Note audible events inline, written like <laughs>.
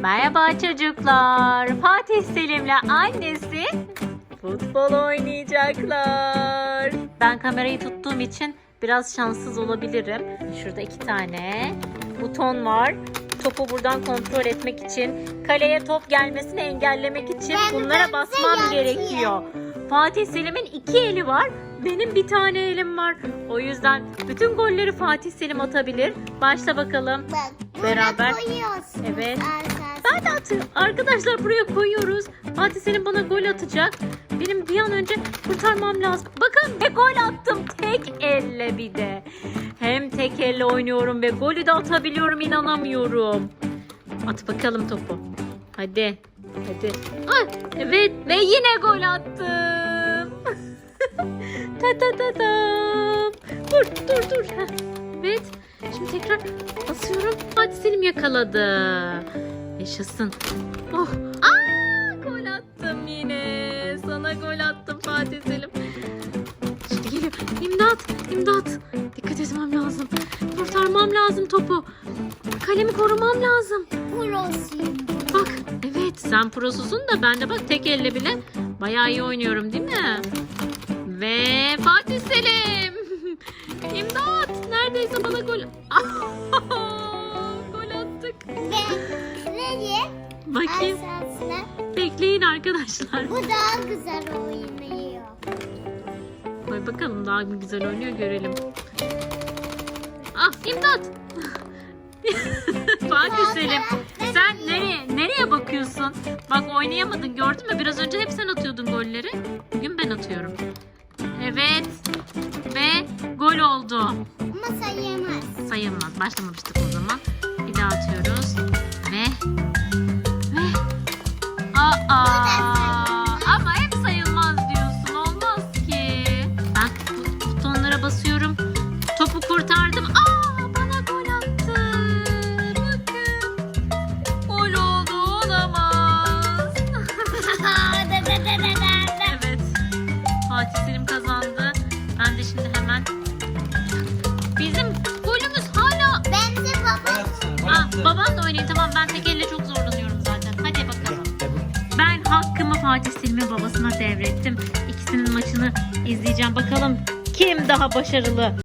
Merhaba çocuklar. Fatih Selim'le annesi futbol oynayacaklar. Ben kamerayı tuttuğum için biraz şanssız olabilirim. Şurada iki tane buton var. Topu buradan kontrol etmek için, kaleye top gelmesini engellemek için Ben bunlara basmam gerekiyor. Fatih Selim'in iki eli var. Benim bir tane elim var. O yüzden bütün golleri Fatih Selim atabilir. Başla bakalım. Bak. Beraber. Evet. Arkadaşlar. De atıyorum. Arkadaşlar buraya koyuyoruz. Fatih Selim bana gol atacak. Benim bir an önce kurtarmam lazım. Bakın ve gol attım. Tek elle bir de. Hem tek elle oynuyorum ve golü de atabiliyorum. inanamıyorum. At bakalım topu. Hadi. Hadi. Ay, evet ve yine gol attım. <laughs> ta ta ta tam. Dur dur dur. Evet. Şimdi tekrar basıyorum. Fatih Selim yakaladı. Yaşasın. Oh. Aa, gol attım yine. Sana gol attım Fatih Selim. Şimdi geliyor. İmdat, imdat. Dikkat etmem lazım. Kurtarmam lazım topu. Kalemi korumam lazım. Prosuyum. Bak, evet sen prosusun da ben de bak tek elle bile bayağı iyi oynuyorum değil mi? Ve Fatih Selim. <laughs> İmdat, neredeyse bana gol. <laughs> gol attık. Ve? Bakayım. Bekleyin arkadaşlar. Bu daha güzel oynuyor. Koy bakalım daha mı güzel oynuyor görelim. Ah imdat. <laughs> Fatih Selim sen nereye nereye bakıyorsun? Bak oynayamadın gördün mü? Biraz önce hep sen atıyordun golleri. Bugün ben atıyorum. Evet. Ve gol oldu. Ama sayılmaz. Sayılmaz. Başlamamıştık o zaman. Bir daha atıyoruz. Oynayayım tamam ben tek elle çok zorlanıyorum zaten. Hadi bakalım. Ben hakkımı Fatih Selim'in babasına devrettim. İkisinin maçını izleyeceğim. Bakalım kim daha başarılı.